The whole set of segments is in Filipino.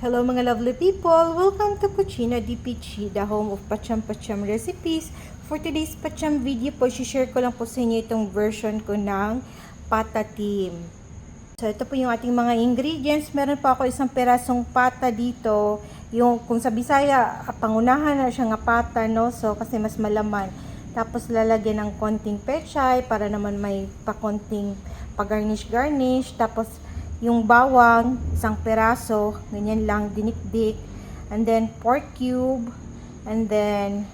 Hello mga lovely people! Welcome to Cucina di Pichi, the home of Pacham-Pacham recipes. For today's Pacham video po, share ko lang po sa inyo itong version ko ng patatim. So ito po yung ating mga ingredients. Meron pa ako isang perasong pata dito. Yung kung sa Bisaya, ah, pangunahan na siya nga pata, no? So kasi mas malaman. Tapos lalagyan ng konting pechay para naman may pakonting pag-garnish-garnish. Tapos yung bawang, isang peraso, ganyan lang, dinikdik. And then, pork cube. And then,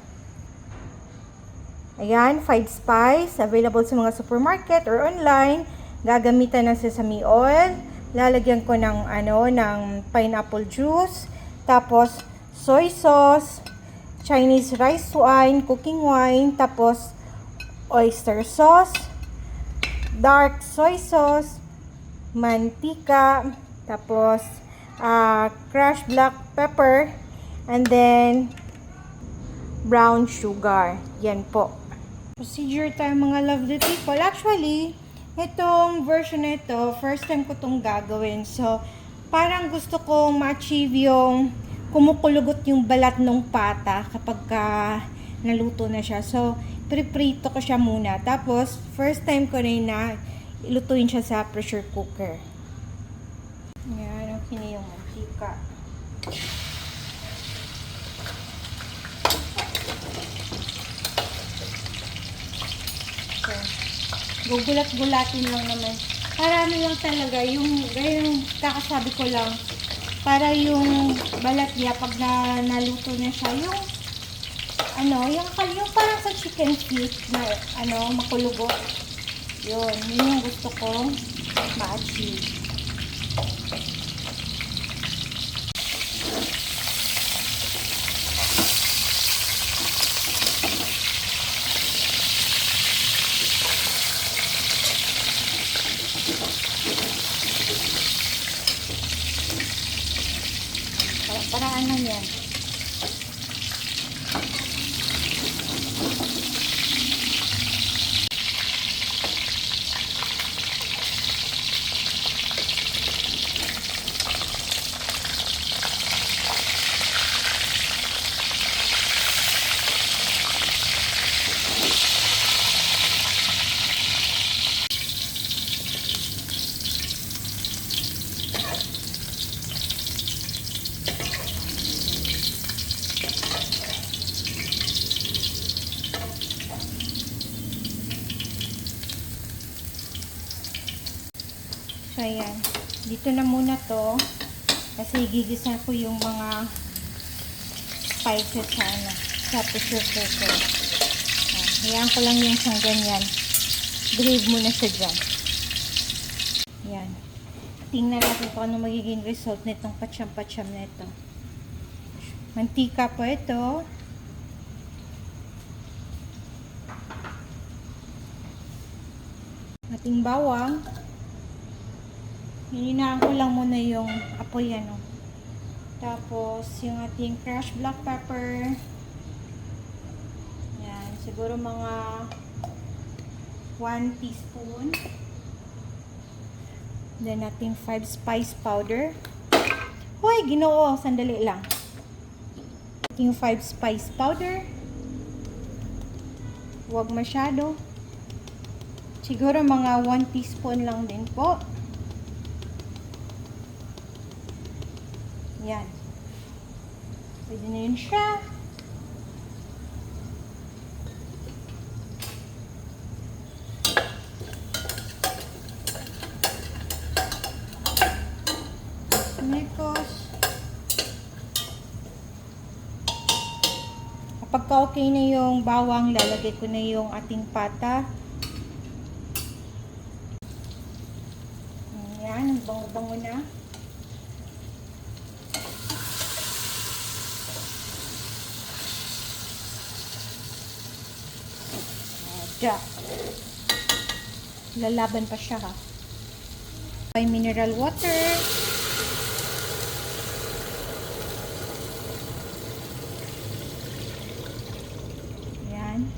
ayan, five spice. Available sa mga supermarket or online. Gagamitan ng sesame oil. Lalagyan ko ng, ano, ng pineapple juice. Tapos, soy sauce. Chinese rice wine, cooking wine. Tapos, oyster sauce. Dark soy sauce mantika, tapos uh, crushed black pepper, and then brown sugar. Yan po. Procedure tayo mga lovely people. Actually, itong version na ito, first time ko itong gagawin. So, parang gusto kong ma-achieve yung kumukulugot yung balat ng pata kapag ka naluto na siya. So, priprito ko siya muna. Tapos, first time ko rin na ilutuin siya sa pressure cooker. Yan, okay na yung mantika. Gugulat-gulatin lang naman. Para ano lang talaga, yung, yung kakasabi ko lang, para yung balat niya pag na, naluto na siya, yung ano, yung, yung parang sa chicken feet na ano, makulugot. Yun, yun yung gusto kong ma-achieve. Para- Paraan lang yan. So, ayan. Dito na muna to. Kasi gigisa ko yung mga spices sa, ano, sa. Ah, Hayaan ko lang yung siyang ganyan. Grave mo na siya dyan. Ayan. Tingnan natin kung ano magiging result nitong patsyam-patsyam na ito. Mantika po ito. Ating bawang. Hininahan ko lang muna yung apoy ano. Tapos, yung ating crushed black pepper. Yan. Siguro mga 1 teaspoon. Then, ating 5 spice powder. Hoy, ginoo. Sandali lang. Ating 5 spice powder. Huwag masyado. Siguro mga 1 teaspoon lang din po. Yan. Pwede na yun siya. Mekos. Kapag ka okay na yung bawang, lalagay ko na yung ating pata. Yan, ang bango-bango na. Jack. Lalaban pa siya ha. May mineral water. Ayan.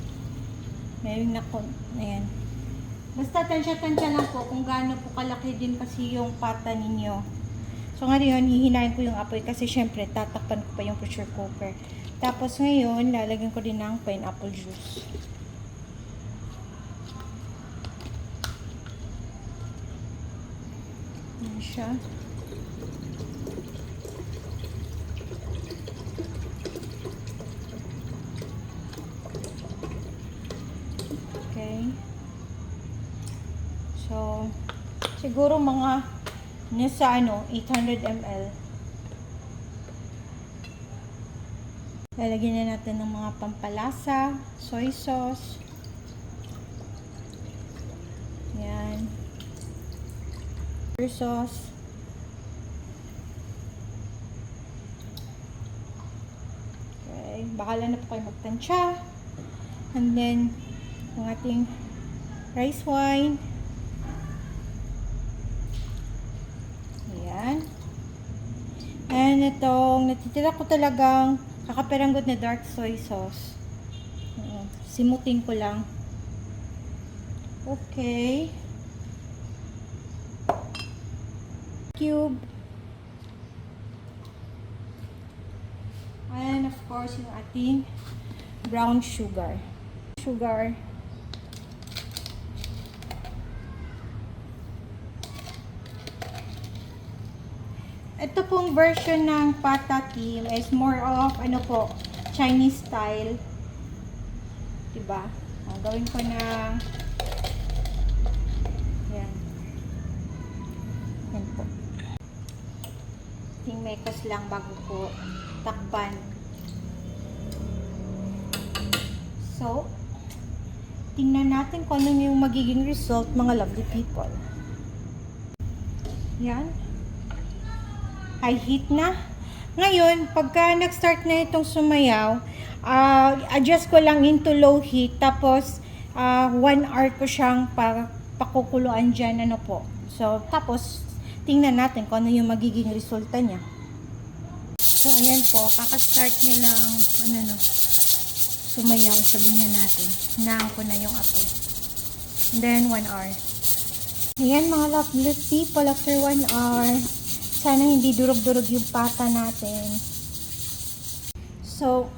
Meron na ko. Ayan. Basta tansya-tansya lang po kung gaano po kalaki din kasi yung pata ninyo. So ngayon, hihinayin ko yung apoy kasi syempre tatakpan ko pa yung pressure cooker. Tapos ngayon, lalagyan ko din ng pineapple juice. Yan siya. Okay. So, siguro mga nasa ano, 800 ml. Lalagyan na natin ng mga pampalasa, soy sauce. Yan. Soy sauce. Okay, bahala na po kayo magtansya. And then, yung ating rice wine. Ayan. And itong natitira ko talagang kakaperanggot na dark soy sauce. Simutin ko lang. Okay. Cube. And of course, yung ating brown sugar. Sugar. Ito pong version ng pata team is more of ano po, Chinese style. 'Di ba? Ah, gawin ko ng Yan. Yan po. Mekos lang bago ko takpan. So, tingnan natin kung ano yung magiging result mga lovely people. Yan high heat na. Ngayon, pagka nag-start na itong sumayaw, ah, adjust ko lang into low heat, tapos 1 hour ko siyang pa, pakukuluan dyan, ano po. So, tapos, tingnan natin kung ano yung magiging resulta niya. So, ayan po, kakastart niya lang, ano no, sumayaw, sabihin na natin. Hinaan ko na yung apoy. Then, 1 hour. Ayan mga lovely people, after 1 hour, sana hindi durog-durog yung pata natin. So,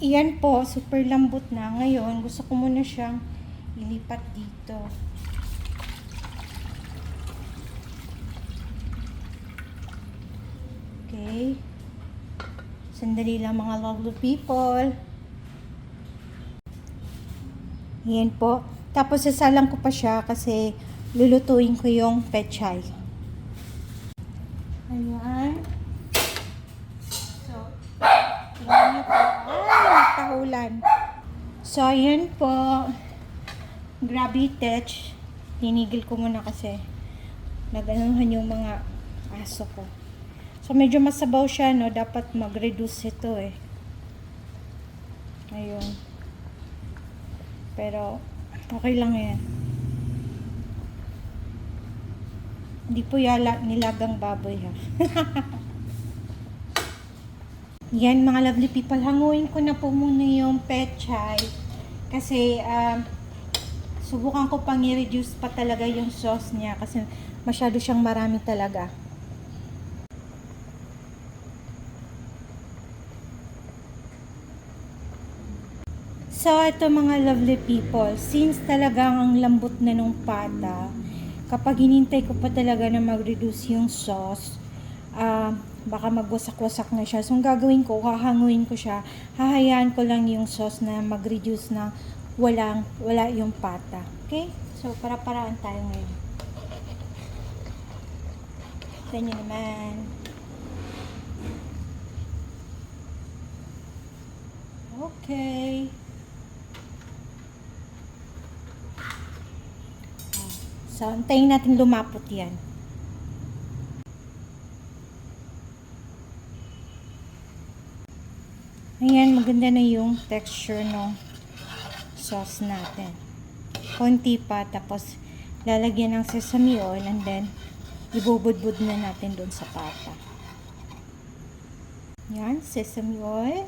iyan po, super lambot na. Ngayon, gusto ko muna siyang ilipat dito. Okay. Sandali lang mga lovely people. Yan po. Tapos sasalang ko pa siya kasi lulutuin ko yung pechay. Ayan. So, tingnan niyo po. Ay, kahulan. So, ayan po. Grabe touch. Tinigil ko muna kasi naganuhan yung mga aso ko. So, medyo masabaw siya, no? Dapat mag-reduce ito, eh. Ayun. Pero, okay lang yan. Hindi po yala nilagang baboy ha. Yan mga lovely people, hanguin ko na po muna yung pechay. Kasi um, subukan ko pang i-reduce pa talaga yung sauce niya kasi masyado siyang marami talaga. So, ito mga lovely people, since talagang ang lambot na nung pata, kapag hinintay ko pa talaga na mag-reduce yung sauce, ah, baka magwasak-wasak na siya. So, ang gagawin ko, hahanguin ko siya, hahayaan ko lang yung sauce na mag-reduce na walang, wala yung pata. Okay? So, para-paraan tayo ngayon. Nyo naman. Okay. So, antayin natin lumapot yan. Ayan, maganda na yung texture ng sauce natin. Konti pa, tapos lalagyan ng sesame oil and then ibubudbud na natin doon sa pata. Yan, sesame oil.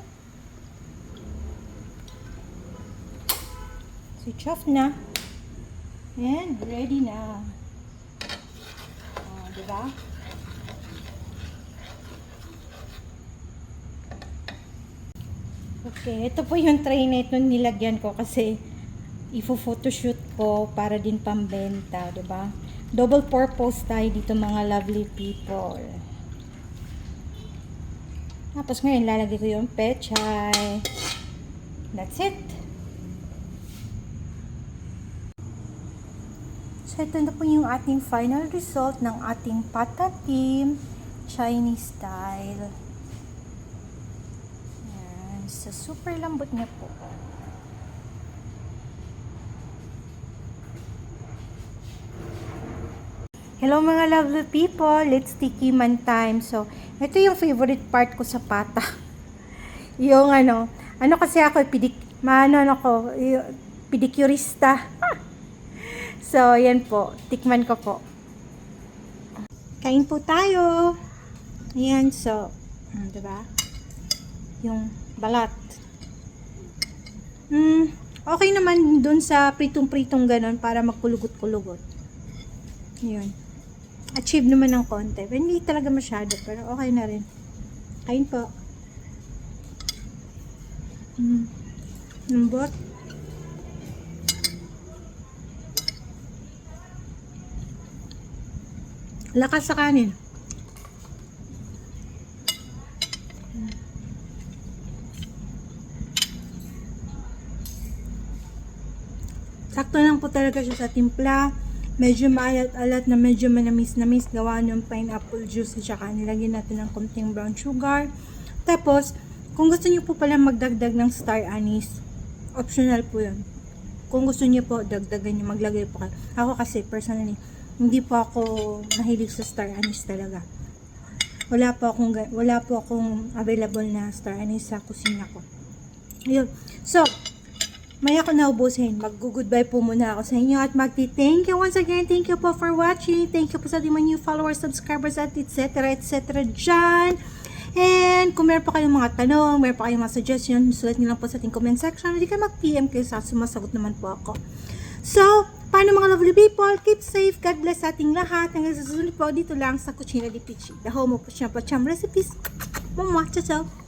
Switch off na. Ayan, ready na. Oh, diba? Okay, ito po yung tray na ito nilagyan ko kasi ifo-photoshoot ko para din pambenta, di ba? Double purpose tayo dito mga lovely people. Tapos ngayon, lalagay ko yung pechay. That's it. So ito na po yung ating final result ng ating patatim Chinese style. Yan. So super lambot niya po. Hello mga lovely people, let's tikiman time. So, ito yung favorite part ko sa pata. yung ano, ano kasi ako, pidik, maano ako, y- pedicurista. so, yan po, tikman ko po. Kain po tayo. Ayan, so, mm, diba? Yung balat. Hmm, okay naman dun sa pritong-pritong ganon para magkulugot-kulugot. Yun. Achieve naman ng konti. Hindi talaga masyado, pero okay na rin. Kain po. Mm. Lambot. Lakas sa kanin. Sakto lang po talaga siya sa timpla. Medyo maalat-alat na medyo manamis-namis. Gawa ng pineapple juice at saka nilagyan natin ng konting brown sugar. Tapos, kung gusto niyo po pala magdagdag ng star anise, optional po yun. Kung gusto niyo po, dagdagan niyo, maglagay po kayo. Ako kasi, personally, hindi po ako mahilig sa star anise talaga. Wala po akong, wala po akong available na star anise sa kusina ko. Ayun. So, Maya ko naubusin. Mag-goodbye po muna ako sa inyo at magti-thank you once again. Thank you po for watching. Thank you po sa mga new followers, subscribers, at etc. etc. dyan. And kung meron pa kayong mga tanong, meron pa kayong mga suggestions, sulat niyo lang po sa ating comment section. Hindi kayo mag-PM kayo sa sumasagot naman po ako. So, paano mga lovely people? Keep safe. God bless sa ating lahat. Hanggang sa susunod po dito lang sa Cucina di Pichi. The home of Champa Cham recipes. Mama, ciao ciao.